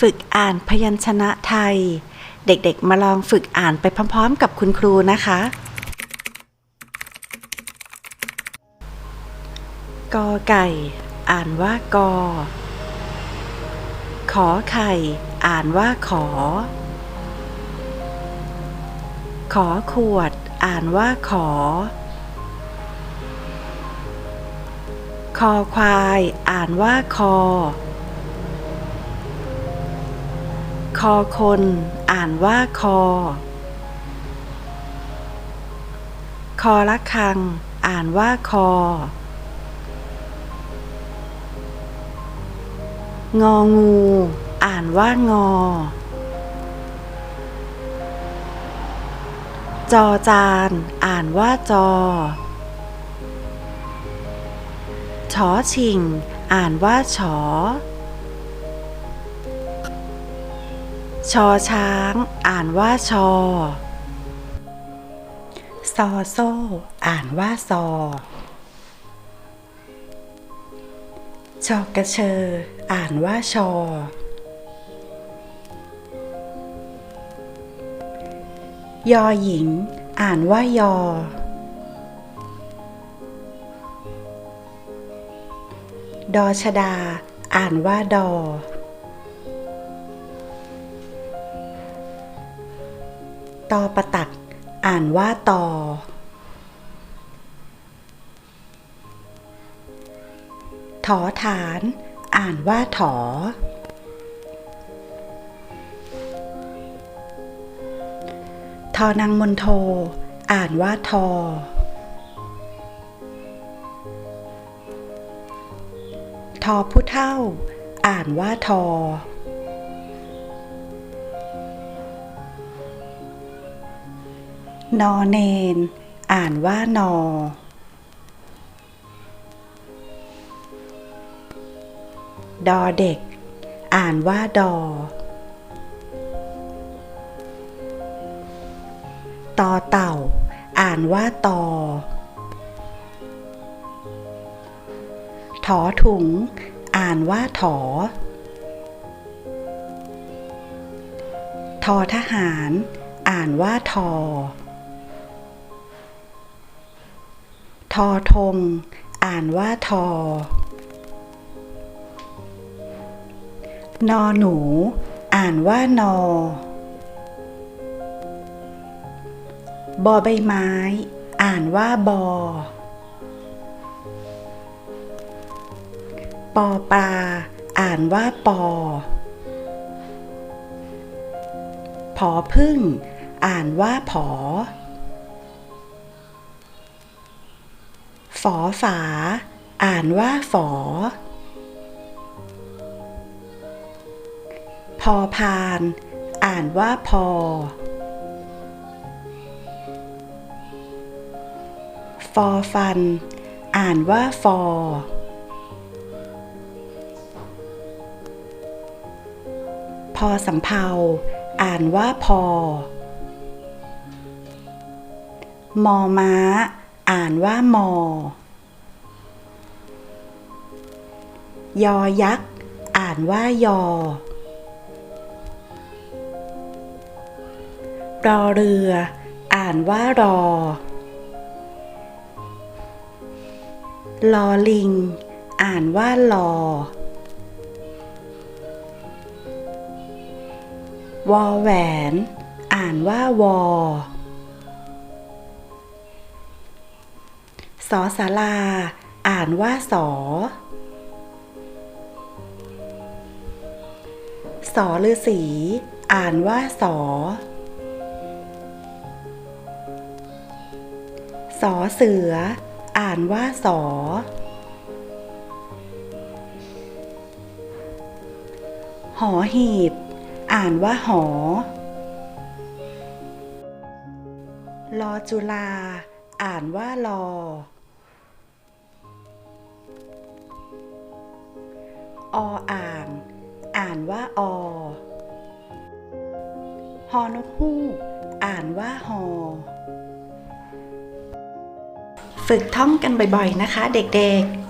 ฝึกอ่านพยัญชนะไทย เด็กๆ มาลองฝึกอ่านไปพร้อมๆ กับคุณครูนะคะ กอไก่ อ่านว่ากอ ขอไข่ อ่านว่าขอ ขอขวด อ่านว่าขอ คอควาย อ่านว่าคอ คอคน อ่านว่าคอ คอละคัง อ่านว่าคอ งองู อ่านว่างอ จอจาน อ่านว่าจอชอชิง อ่านว่าฉอ ชอช้าง อ่านว่าชอ ซอโซ่ อ่านว่าซอ ชอกระเชอ อ่านว่าชอ ยอหญิง อ่านว่ายอ ดอชดา อ่านว่าดอ ตอประตัก อ่านว่าตอ ถอฐาน อ่านว่าถอ ทอนางมนโท อ่านว่าทอทอผู้เท่า อ่านว่าทอ นอเนน อ่านว่านอ ดอเด็ก อ่านว่าดอ ตอเต่า อ่านว่าตอถอถุง อ่านว่าถอทอทหาร อ่านว่าทอ ทอทง อ่านว่าทอนอหนู อ่านว่านอบอใบไม้ อ่านว่าบอปอปลา อ่านว่าปอผอพึ่ง อ่านว่าผอ ฝอฝา อ่านว่าฝอ พอพาน อ่านว่าพอ ฟอฟัน อ่านว่าฟอ พอสำเภาอ่านว่าพอ มอม้า อ่านว่ามอ ยอยักษ์ อ่านว่ายอ รอเรือ อ่านว่ารอ ลอลิง อ่านว่าลอวอแหวน อ่านว่าวอ สอสาลาอ่านว่าสอ สอฤาษีอ่านว่าสอ สอเสือ อ่านว่าสอ หอหีบ อ่านว่าหอลอจุลา อ่านว่าลอ ออ่าง อ่านว่าอฮอนกฮูกอ่านว่าฮอฝึกท่องกันบ่อยๆนะคะเด็กๆ